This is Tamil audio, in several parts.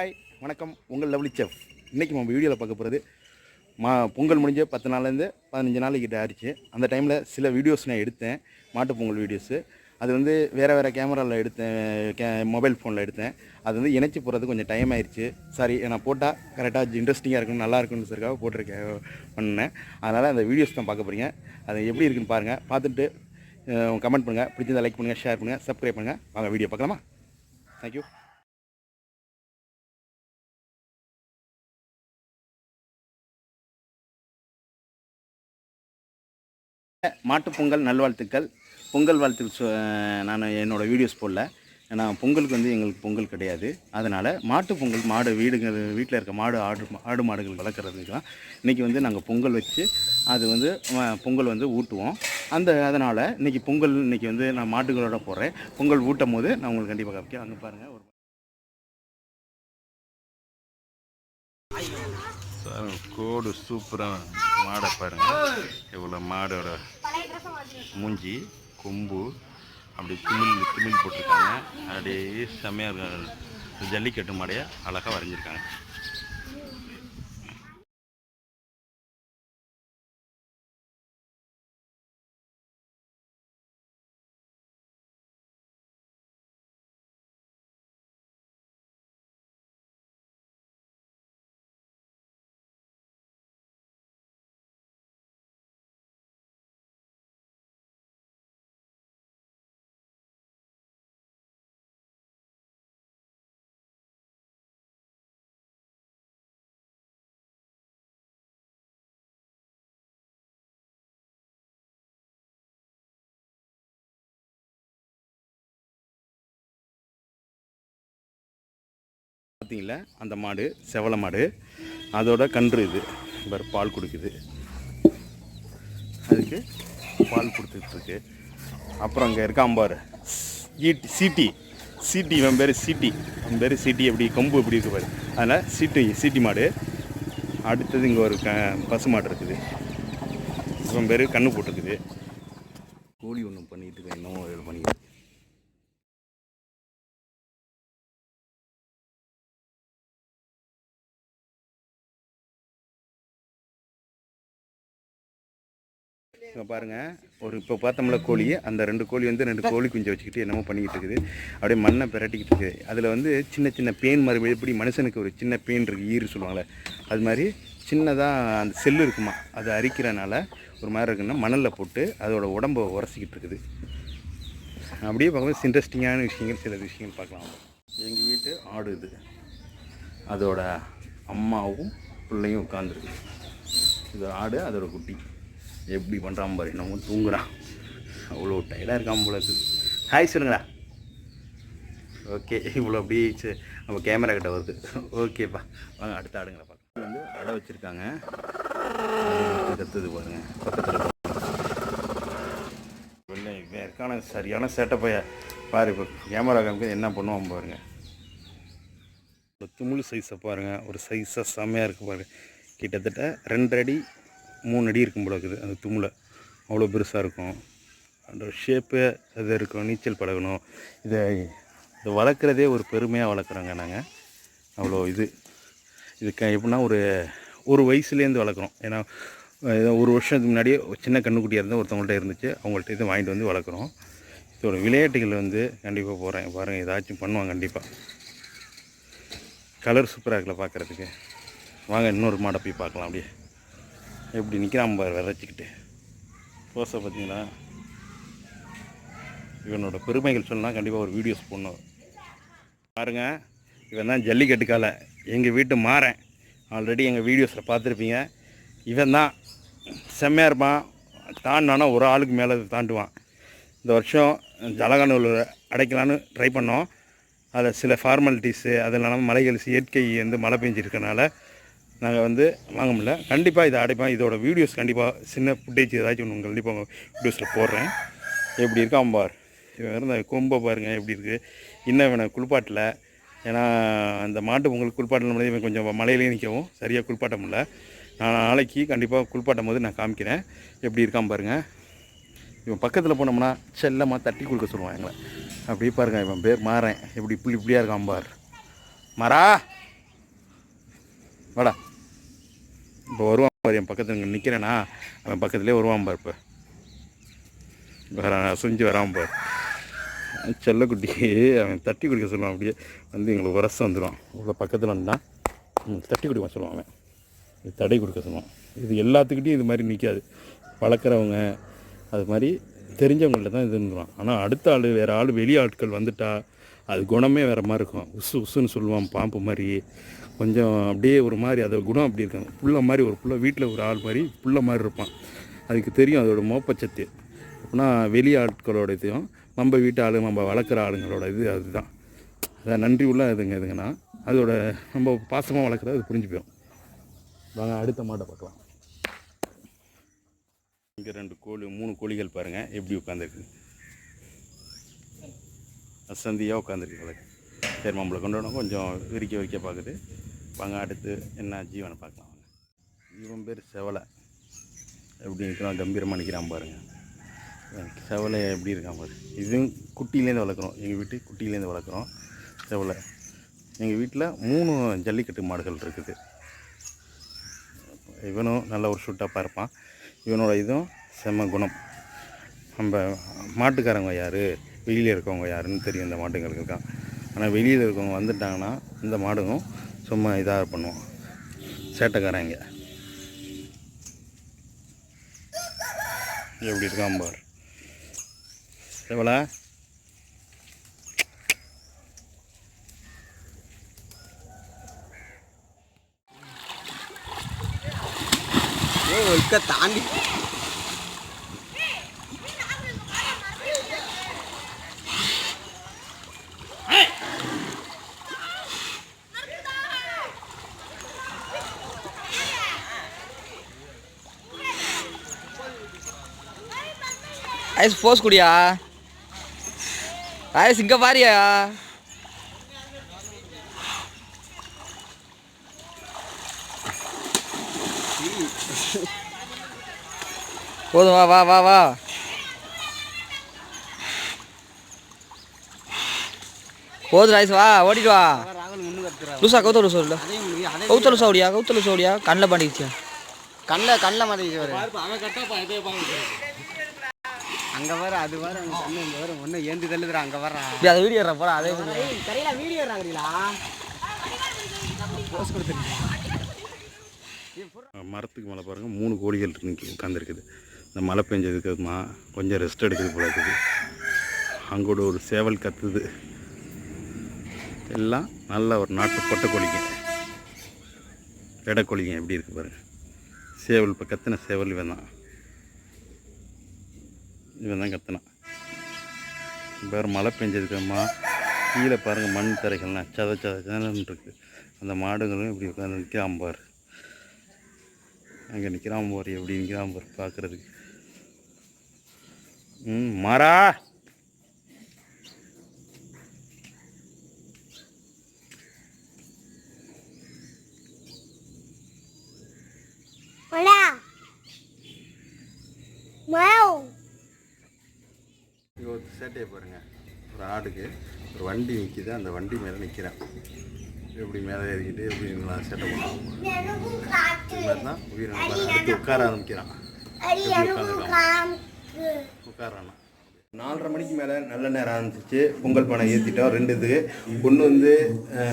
ஹாய் வணக்கம். உங்கள் லவ்லி செஃப் இன்றைக்கி நம்ம வீடியோவில் பார்க்க போகிறது மா பொங்கல் முடிஞ்ச பத்து நாள்லேருந்து பதினஞ்சு நாள் கிட்ட ஆயிடுச்சு. அந்த டைமில் சில வீடியோஸ் நான் எடுத்தேன். மாட்டுப் பொங்கல் வீடியோஸு அது வந்து வேறு வேறு கேமராவில் எடுத்தேன் கே மொபைல் ஃபோனில் எடுத்தேன். அது வந்து இணைச்சி போகிறது கொஞ்சம் டைம் ஆயிடுச்சு சாரி நான் போட்டால் கரெக்டாக இன்ட்ரெஸ்டிங்காக இருக்கணும் நல்லா இருக்குன்னு சொல்லிக்காக போட்டிருக்கேன் பண்ணேன். அதனால் அந்த வீடியோஸ் தான் பார்க்க போகிறீங்க அது எப்படி இருக்குன்னு பாருங்கள் பார்த்துட்டு கமெண்ட் பண்ணுங்கள் பிடிச்சிருந்தா லைக் பண்ணுங்கள் ஷேர் பண்ணுங்கள் சப்ஸ்கிரைப் பண்ணுங்கள் வாங்க வீடியோ பார்க்கலாமா? தேங்க்யூ மாட்டுப் பொங்கல் நல்வாழ்த்துக்கள். பொங்கல் வாழ்த்துக்கள் சொ நான் என்னோடய வீடியோஸ் போடல. ஏன்னா பொங்கலுக்கு வந்து எங்களுக்கு பொங்கல் கிடையாது. அதனால் மாட்டு பொங்கல் மாடு வீடுகள் வீட்டில் இருக்க மாடு ஆடு ஆடு மாடுகள் வளர்க்குறதுக்கு தான் இன்றைக்கி வந்து நாங்கள் பொங்கல் வச்சு அது வந்து பொங்கல் வந்து ஊட்டுவோம். அந்த அதனால் இன்றைக்கி பொங்கல் இன்றைக்கி வந்து நான் மாட்டுகளோட போடுறேன் பொங்கல் ஊட்டும் போது நான் உங்களுக்கு கண்டிப்பாக காமிக்கிறேன். அங்கே பாருங்கள் ஒரு கோடு சூப்பராக மாடை பாருங்க. இவ்வளோ மாடோட மூஞ்சி கொம்பு அப்படி திமிழ் திமிழ் போட்டிருக்காங்க. அப்படியே செம்மையாக இருக்கு ஜல்லிக்கட்டு மாடையை அழகாக வரைஞ்சிருக்காங்க. பார்த்தீங்களா அந்த மாடு செவல மாடு. அதோட கன்று இது. பாரு பால் கொடுக்குது. அதுக்கு பால் கொடுத்துட்ருக்கு. அப்புறம் அங்கே இருக்கான் பாரு. ஈட்டி சீட்டி. சீட்டி இவன் பேர் சீட்டி. அவன் பேர் சீட்டி எப்படி கொம்பு எப்படி இருக்கு பாரு. அதனால் சீட்டி சீட்டி மாடு. அடுத்தது இங்கே ஒரு க பசு மாடு இருக்குது. இவன் பேர் கண்ணு போட்டிருக்குது கோழி ஒன்று பண்ணிகிட்டு இருக்கேன் இன்னும் இது இங்கே பாருங்கள் ஒரு இப்போ பார்த்தோம்ல கோழி அந்த ரெண்டு கோழி வந்து ரெண்டு கோழி குஞ்சை வச்சுக்கிட்டு என்னமோ பண்ணிக்கிட்டு இருக்குது. அப்படியே மண்ணை பிரட்டிக்கிட்டு இருக்குது அதில் வந்து சின்ன சின்ன பேன் மாதிரி எப்படி மனுஷனுக்கு ஒரு சின்ன பேன் இருக்குது ஈறு சொல்லுவாங்களே அது மாதிரி சின்னதாக அந்த செல்லு இருக்குமா அது அரிக்கிறனால ஒரு மாதிரி இருக்குன்னா மணலில் போட்டு அதோட உடம்பை உரசிக்கிட்டு இருக்குது. அப்படியே பார்க்கும்போது இன்ட்ரெஸ்டிங்கான விஷயங்கள் சில விஷயங்கள் பார்க்கலாம். எங்கள் வீட்டு ஆடு இது. அதோட அம்மாவும் பிள்ளையும் உட்காந்துருக்கு இது ஆடு அதோட குட்டி. எப்படி பண்ணுறான் பாரு நம்ம தூங்குறான். அவ்வளோ டயர்டாக இருக்கான் போல இருக்கு. ஹாய் சொல்லுங்கடா ஓகே இவ்வளோ அப்படியே நம்ம கேமரா கிட்ட வருது. ஓகேப்பா வாங்க அடுத்த ஆடுங்களை பார்க்க வந்து அடை வச்சுருக்காங்க. கத்துது பாருங்க. பக்கத்தில் இல்லை இவன் இருக்கான. சரியான சேட்டப்பைய பாரு இப்போ கேமரா காமிக்க என்ன பண்ணுவான் பாருங்க. ஒரு துமுள் சைஸை பாருங்கள் ஒரு சைஸாக செம்மையாக இருக்குது பாருங்கள் கிட்டத்தட்ட ரெண்டு அடி மூணு அடி இருக்கும் போல இருக்குது. அந்த துமுலை. அவ்வளோ பெருசாக இருக்கும். அந்த ஷேப்பு அது இருக்கும். நீச்சல் பழகணும். இதை இதை வளர்க்குறதே ஒரு பெருமையாக வளர்க்குறோங்க நாங்கள் அவ்வளோ இது. இது க எப்படின்னா ஒரு ஒரு வயசுலேருந்து வளர்க்குறோம். ஏன்னா ஏதோ ஒரு வருஷத்துக்கு முன்னாடியே சின்ன கண்ணுக்குட்டியாக இருந்தால் ஒருத்தவங்கள்ட்ட இருந்துச்சு. அவங்கள்ட்ட இது வாங்கிட்டு வந்து வளர்க்குறோம். இதோட விளையாட்டுகள் வந்து கண்டிப்பாக போகிறேன் பாருங்கள் ஏதாச்சும் பண்ணுவாங்க கண்டிப்பாக கலர் சூப்பராக இருக்குல்ல பார்க்குறதுக்கு வாங்க இன்னொரு மாடை போய் பார்க்கலாம் அப்படியே. எப்படி நிற்கிறான் பாரு விரைச்சிக்கிட்டு போஸை பார்த்தீங்களா இவனோட பெருமைகள் சொல்லலாம் கண்டிப்பாக ஒரு வீடியோஸ் போடணும். பாருங்கள் இவன் தான் ஜல்லிக்கட்டு காலை எங்கள் வீட்டு மாறேன். ஆல்ரெடி எங்கள் வீடியோஸில் பார்த்துருப்பீங்க. இவன் தான் செம்மையாக இருப்பான். தாண்டினானா ஒரு ஆளுக்கு மேலே தாண்டுவான். இந்த வருஷம் ஜலகானூர் அடைக்கலான்னு ட்ரை பண்ணோம். அதில் சில ஃபார்மாலிட்டிஸு அது இல்லாமல் மலைகள் இயற்கை வந்து மழை பெஞ்சிருக்கனால நாங்கள் வந்து வாங்க முடியல. கண்டிப்பாக இதை அடைப்பேன் இதோட வீடியோஸ் கண்டிப்பாக சின்ன ஃபுட்டேஜ் ஏதாச்சும் ஒன்று கண்டிப்பாக வீடியோஸில் போடுறேன். எப்படி இருக்கான் பார். இவன் கொம்பை பாருங்கள் எப்படி இருக்குது இன்னும் இவனை குளிப்பாட்டல. ஏன்னா அந்த மாட்டு பொங்கல் குளிப்பாட்டின முடியாது இவன் கொஞ்சம் மலையிலேயே நிற்கவும் சரியாக குளிப்பாட்ட முடியல. நான் நாளைக்கு கண்டிப்பாக குளிப்பாட்டும் போது நான் காமிக்கிறேன். எப்படி இருக்கான் பாருங்கள் இவன் பக்கத்தில் போனோம்னா செல்லமாக தட்டி கொடுக்க சொல்லுவான் எங்களை. அப்படியே பாருங்க இவன் பேர் மாறேன். எப்படி இப்படி புள்ளியாக இருக்கான் பார். மாறா! வாடா. இப்போ வருவான் பாரு என் பக்கத்தில் இங்கே நிற்கிறேன்னா அவன் பக்கத்துலேயே வருவான் பாரு இப்போ. வர சுஞ்சு வராமல் பாரு. செல்லக்குட்டி அவன் தட்டி குடிக்க சொல்லுவான் அப்படியே வந்து எங்களுக்கு உரசம் வந்துடுவான் இவ்வளோ பக்கத்தில் வந்தால் தட்டி குடிக்க சொல்லுவான் அவன். இது தடை கொடுக்க சொல்லுவான். இது எல்லாத்துக்கிட்டையும் இது மாதிரி நிற்காது வளர்க்குறவங்க அது மாதிரி தெரிஞ்சவங்கள்ட்ட தான் இது இருந்துடும் ஆனால் அடுத்த ஆள் வேறு ஆள் வெளி ஆட்கள் வந்துட்டா அது குணமே வேறு மாதிரி இருக்கும். உசு உசுன்னு சொல்லுவான் பாம்பு மாதிரி கொஞ்சம் அப்படியே ஒரு மாதிரி அது குணம் அப்படி இருக்கும். புள்ள மாதிரி ஒரு புள்ள வீட்டில் ஒரு ஆள் மாதிரி புள்ள மாதிரி இருப்பான். அதுக்கு தெரியும் அதோட மோப்பச்சத்து. அப்படின்னா வெளி ஆட்களோட இதையும் நம்ம வீட்டு ஆளு நம்ம வளர்க்குற ஆளுங்களோட இது அதுதான். அதான் நன்றி உள்ள இதுங்க இதுங்கன்னா அதோட நம்ம பாசமாக வளர்க்குறது அது புரிஞ்சு போயிடும் வாங்க அடுத்த மாட்டை பார்க்கலாம். இங்கே ரெண்டு கோழி மூணு கோழிகள் பாருங்கள் எப்படி உட்காந்துருக்கு அசந்தியாக உட்காந்துருக்கு வழக்கு சரி நம்மளை கொண்டு வரணும். கொஞ்சம் விரிக்க விரிக்க பார்க்குது. வாங்க அடுத்து என்ன ஜீவனை பார்க்கலாம் வாங்க. இவன் பேர் செவலை. எப்படி இருக்கிறான்? கம்பீரமாக நிற்கிறான் பாருங்கள் செவலை எப்படி இருக்கான் பாரு. இதுவும் குட்டியிலேருந்து வளர்க்குறோம். எங்கள் வீட்டு குட்டியிலேருந்து வளர்க்குறோம் செவலை. எங்கள் வீட்டில் மூணு ஜல்லிக்கட்டு மாடுகள் இருக்குது. இவனும் நல்ல ஒரு ஷூட்டாப்பாக இருப்பான் இவனோட இதுவும் செம்ம குணம். நம்ம மாட்டுக்காரங்க யார்? வெளியில் இருக்கவங்க யாருன்னு தெரியும் இந்த மாட்டுங்களுக்கு இருக்கான். ஆனால் வெளியில் இருக்கவங்க வந்துட்டாங்கன்னா இந்த மாடுங்க சும்மா இதாக பண்ணுவோம் சேட்டைக்காரங்க எப்படி இருக்கான் பார். எவ்வளோ தாண்டி. ஐஸ் போஸ் குடியா? ஐஸ் இங்க பாரியா? போதும் வா வா வா வா. போதும் ராய்ஸ் வா ஓடிட்டு வா. லூசா கௌத்த லூசா இல்ல கௌத்த லூசா ஓடியா? கௌத்த லூசா ஓடியா? கண்ணில் பாண்டிச்சியா கண்ணில் கண்ணில் மாட்டிக்கிச்சு வரு அங்கே வர அது வர அங்கே கண்ணு இங்கே வர ஒன்று ஏந்தி தள்ளுதுடா அங்கே வர இப்படி அதை வீடியோ போடா அதே கரையில வீடியோ. போஸ்ட் கொடுத்துருக்கேன் மரத்துக்கு மேலே பாருங்கள் மூணு கோழிகள் இருக்கு உட்காந்துருக்குது இந்த மழை பெஞ்சதுக்குமா கொஞ்சம் ரெஸ்ட் எடுக்குது போல இருக்குது. அங்கோட ஒரு சேவல் கத்துது. எல்லாம் நல்ல ஒரு நாட்டு பொட்டை கோழிங்க. வெடை கோழிங்க எப்படி இருக்குது பாருங்கள் சேவல் இப்போ கத்தின சேவல் தான் இவன் தான் கத்தினான். வேறு மழை பெஞ்சதுக்குமா கீழே பாருங்கள் மண் தரைகள்லாம் சத சத சதன்னு இருக்குது அந்த மாடுகளும் இப்படி உட்காந்து நிற்காம பாரு. அங்கே நிற்கிறான் போர் எப்படி நிற்கிறான் பாரு பார்க்குறதுக்கு ம் மாறா! Wow. இங்கே ஒரு சேட்டையை பாருங்கள் ஒரு ஆடுக்கு ஒரு வண்டி நிற்கிது அந்த வண்டி மேலே நிற்கிறேன் எப்படி மேலே ஏறிக்கிட்டு எப்படி நல்லா சேட்டை பண்ணுவோம் இது மாதிரி தான் உயிர் அடுத்து உட்கார ஆரம்பிக்கிறான். உட்காரானா. நாலரை மணிக்கு மேலே நல்ல நேரம் ஆரம்பிச்சிச்சு. பொங்கல் பானை ஏற்றிட்டோம் ரெண்டு இது. ஒன்று வந்து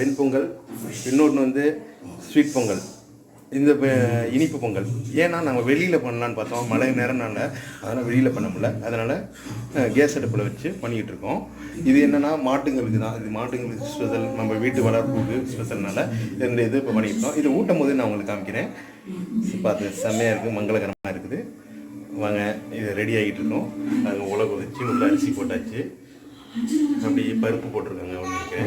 வெண்பொங்கல். இன்னொன்று வந்து ஸ்வீட் பொங்கல். இந்த இனிப்பு பொங்கல். ஏன்னா நம்ம வெளியில் பண்ணலான்னு பார்த்தோம். மழை நேரம்னால அதனால் வெளியில் பண்ண முடியல. அதனால் கேஸ் அடுப்பில் வச்சு பண்ணிக்கிட்டு இருக்கோம். இது என்னென்னா மாட்டுங்களுக்கு தான். இது மாட்டுங்களுக்கு ஸ்பெஷல். நம்ம வீட்டு வளர்ப்புக்கு ஸ்பெஷல்னால இந்த இது இப்போ பண்ணிக்கிட்டோம் இது ஊட்டும் போது நான் உங்களுக்கு காமிக்கிறேன். பார்த்து செம்மையாக இருக்குது மங்களகரமாக இருக்குது. வாங்க இது ரெடி ஆகிட்டு இருக்கோம். அது உலக வச்சு உள்ள அரிசி போட்டாச்சு. அப்படி பருப்பு போட்டிருக்காங்க உங்களுக்கு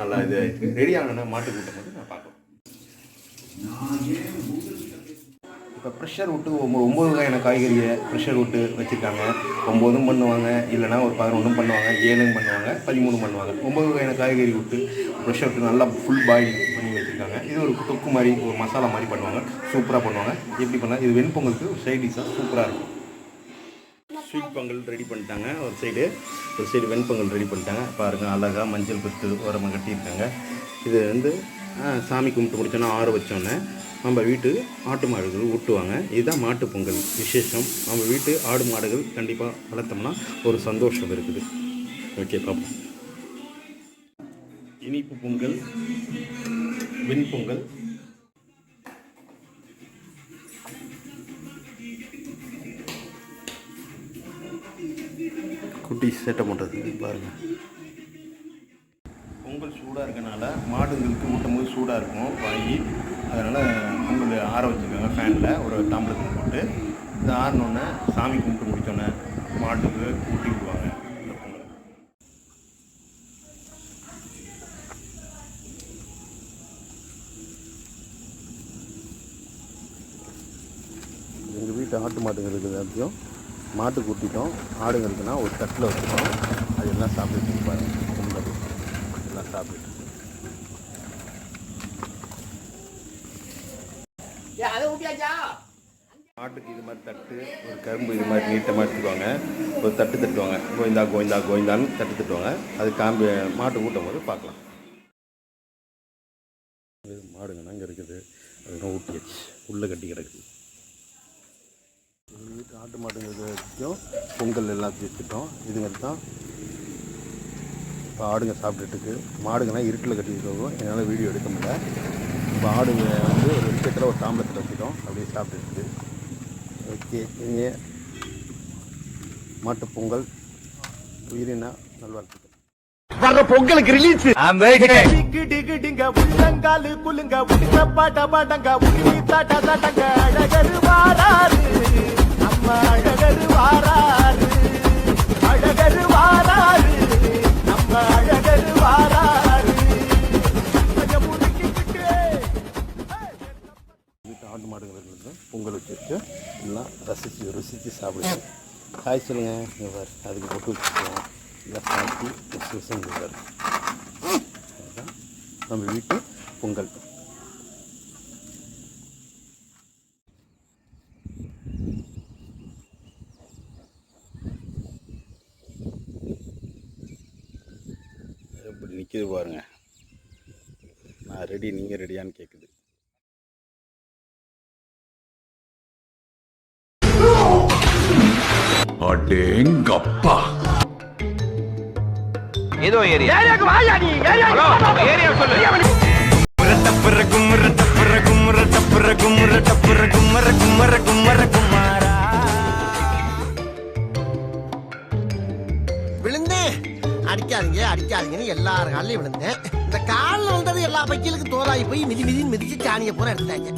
நல்லா இது ரெடி ஆனோன்னா மாட்டு கூட்டம் வந்து நான் பார்க்கலாம் இப்போ ப்ரெஷர் விட்டு ஒம்பது ஒம்பது வகையான காய்கறியை ப்ரெஷர் விட்டு வச்சுருக்காங்க. ஒம்போதும் பண்ணுவாங்க இல்லைனா ஒரு பதினொன்றும் பண்ணுவாங்க ஏழும் பண்ணுவாங்க பதிமூணு பண்ணுவாங்க. ஒம்பது வகையான காய்கறி விட்டு ப்ரெஷர் விட்டு நல்லா ஃபுல் பாயில் பண்ணி வச்சுருக்காங்க. இது ஒரு தொக்கு மாதிரி ஒரு மசாலா மாதிரி பண்ணுவாங்க. சூப்பராக பண்ணுவாங்க. எப்படி பண்ணால் இது வெண்பொங்கலுக்கு ஒரு சைடிஷாக சூப்பராக இருக்கும். ஸ்வீட் பொங்கல் ரெடி பண்ணிட்டாங்க. ஒரு சைடு ஒரு சைடு வெண்பொங்கல் ரெடி பண்ணிட்டாங்க. பாருங்கள் அழகாக மஞ்சள் குத்து ஓரமாக கட்டியிருக்காங்க. இது வந்து சாமி கும்பிட்டு முடிச்சோன்னா ஆறு வச்சோன்னே நம்ம வீட்டு ஆட்டு மாடுகள் ஊட்டுவாங்க. இதுதான் மாட்டு பொங்கல் விசேஷம். நம்ம வீட்டு ஆடு மாடுகள் கண்டிப்பாக வளர்த்தோம்னா ஒரு சந்தோஷம் இருக்குது. ஓகே பார்ப்போம் இனிப்பு பொங்கல் வெண் பொங்கல். குட்டி சேட்டை பண்ணுறது பாருங்கள் சூடாக இருக்கனால மாடுங்களுக்கு ஊட்டும் போது சூடாக இருக்கும் வாங்கி அதனால் பொங்கல் ஆற வச்சுருக்காங்க ஃபேனில். ஒரு தாம்பளத்தில் போட்டு இது ஆறினோடனே சாமி கும்பிட்டு முடித்தோடனே மாட்டுக்கு ஊட்டி விடுவாங்க. எங்கள் வீட்டு ஆட்டு மாட்டுங்க இருக்குது அப்படியும் மாட்டு கூட்டிட்டோம் ஆடுங்களுக்குனா ஒரு தட்டில் வச்சுட்டோம் அது எல்லாம் சாப்பிட்டுட்டு சாப்பிட்டுட்டு ஆட்டுக்கு இது மாதிரி தட்டு ஒரு கரும்பு இது மாதிரி நீட்டமாக எடுத்துக்குவாங்க ஒரு தட்டு தட்டுவாங்க. கோவிந்தா கோவிந்தா கோவிந்தான்னு தட்டு தட்டுவாங்க. அது காம்பு மாட்டு ஊட்டும் போது பார்க்கலாம். இது மாடுங்கண்ணா இங்கே இருக்குது. அதெல்லாம் ஊட்டியாச்சு. உள்ளே கட்டி கிடக்குது. எங்கள் வீட்டு ஆட்டு வரைக்கும் பொங்கல் எல்லாத்தையும் வச்சுட்டோம். இதுங்க தான் இப்போ ஆடுங்க சாப்பிட்டுட்டு இருக்கு மாடுங்கள்லாம் இருட்டில் கட்டி இருக்கோம். என்னால் வீடியோ எடுக்க முடியல. இப்போ ஆடுங்க வந்து ஒரு வெளிச்சத்தில் ஒரு தாம்பளத்தில் வச்சுட்டோம். அப்படியே சாப்பிட்டுட்டு இருக்கு ஓகே இங்கே மாட்டுப் பொங்கல். உயிரின நல்வாழ்த்துக்கள். வர்ற பொங்கலுக்கு ரிலீஸ் டிங்கு டிங்கு டிங்க உள்ளங்காலு குலுங்க உடிக்க பாட்ட பாட்டங்க உடிவி தாட்ட தாட்டங்க அழகரு வாராரு. நம்ம அழகரு வாராரு. ரசித்து ருசித்து சாப்பிடுங்க. காய் சொல்லுங்கள் இங்கே பாரு அதுக்கு பொட்டு வச்சுருக்கோம். எல்லாம் சாப்பிட்டு ருசி ருசிங்க பாரு. அதுதான் நம்ம வீட்டு பொங்கல். எப்படி நிற்கிது பாருங்க. நான் ரெடி நீங்கள் ரெடியான்னு கேட்குது அடேங்கப்பா. ஏதோ ஏரியா. விழுந்தேன் அடிக்காதீங்க அடிக்காதீங்கன்னு எல்லாரும் காலையும் விழுந்தேன். இந்த காலில் வந்தது எல்லா பைக்கிலுக்கும் தோலாகி போய் மிதி மிதின்னு மிதிச்சு சாணியை பூரா எடுத்தாங்க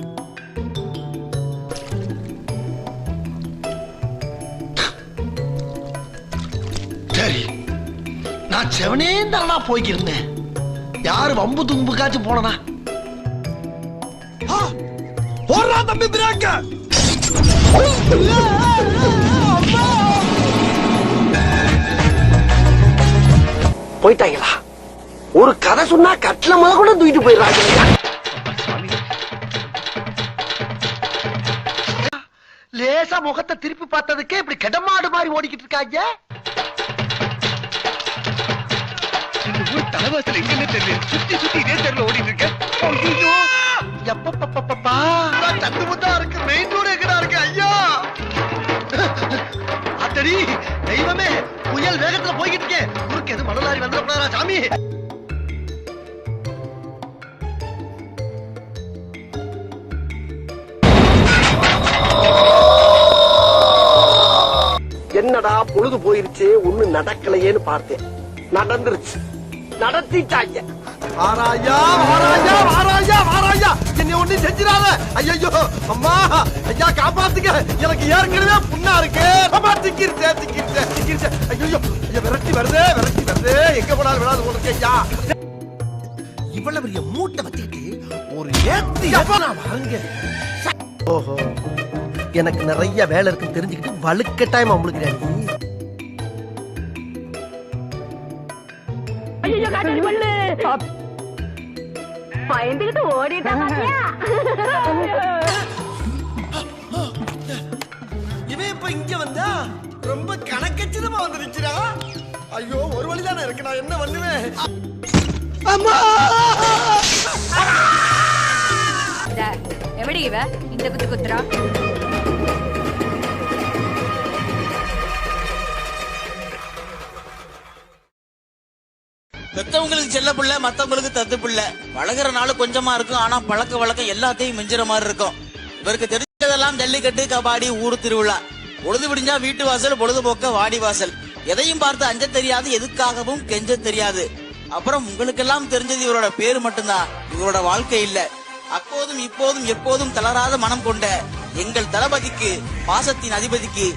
நான் செவனே தானா போய்க்கிருந்தேன். யாரு வம்பு தும்புக்காச்சும் போனனா? போடுறா தம்பி பிராக்க போயிட்டாங்களா? ஒரு கதை சொன்னா கட்டில முத கூட தூக்கிட்டு போயிடுறாங்க. லேசா முகத்தை திருப்பி பார்த்ததுக்கே இப்படி கெடமாடு மாதிரி ஓடிக்கிட்டு இருக்காங்க. தலைவாசல் எங்கன்னு தெரியல. சுத்தி சுத்தி இதே தெருல ஓடிட்டு இருக்க ஐயோ எப்பப்பப்பப்பா தந்து முத்தா இருக்கு. மெயின் ரோடு எங்கடா இருக்கு? ஐயா! அத்தடி தெய்வமே புயல் வேகத்துல போய்கிட்டு இருக்கேன் குறுக்கு எது மணலாரி வந்துடக்கூடாதா சாமி? என்னடா பொழுது போயிருச்சு ஒண்ணு நடக்கலையேன்னு பார்த்தேன். நடந்துருச்சு. நடத்திட்டாங்க. ஆராயா வாராயா வாராயா வாராயா என்னை ஒண்ணு செஞ்சிடாத. ஐயோ அம்மா ஐயா காப்பாத்துக்க எனக்கு ஏற்கனவே புண்ணா இருக்கு. அம்மா திக்கிருச்சே திக்கிருச்சே திக்கிருச்சே. ஐயோ ஐயா விரட்டி வருது விரட்டி வருது. எங்க போனாலும் விடாது உனக்கு ஐயா. இவ்வளவு பெரிய மூட்டை வச்சுக்கிட்டு ஒரு ஏத்தி நான் வாங்க? ஓஹோ எனக்கு நிறைய வேலை இருக்குன்னு தெரிஞ்சுக்கிட்டு வலுக்கட்டாயமா முழுக்கிறேன் பயந்துகிட்டு ஓடிட்டா இவன் இப்ப இங்க வந்தா ரொம்ப கணக்கச்சிதமா வந்துருச்சுடா ஐயோ ஒரு வழிதானே இருக்கு நான் என்ன பண்ணுவேன் அம்மா எப்படி இவ இந்த குத்து குத்துறா பெத்தவங்களுக்கு செல்ல பிள்ளை மத்தவங்களுக்கு தத்து பிள்ளை. பழகிற நாள் கொஞ்சமா இருக்கும் ஆனா பழக்க வழக்கம் எல்லாத்தையும் மிஞ்சுற மாதிரி இருக்கும். இவருக்கு தெரிஞ்சதெல்லாம் ஜல்லிக்கட்டு கபாடி ஊர் திருவிழா. பொழுது விடிஞ்சா வீட்டு வாசல் பொழுதுபோக்க வாடி வாசல். எதையும் பார்த்து அஞ்ச தெரியாது எதுக்காகவும் கெஞ்ச தெரியாது. அப்புறம் உங்களுக்கெல்லாம் தெரிஞ்சது இவரோட பேரு மட்டும்தான். இவரோட வாழ்க்கை இல்ல. அப்போதும் இப்போதும் எப்போதும் தளராத மனம் கொண்ட எங்கள் தளபதிக்கு பாசத்தின் அதிபதிக்கு.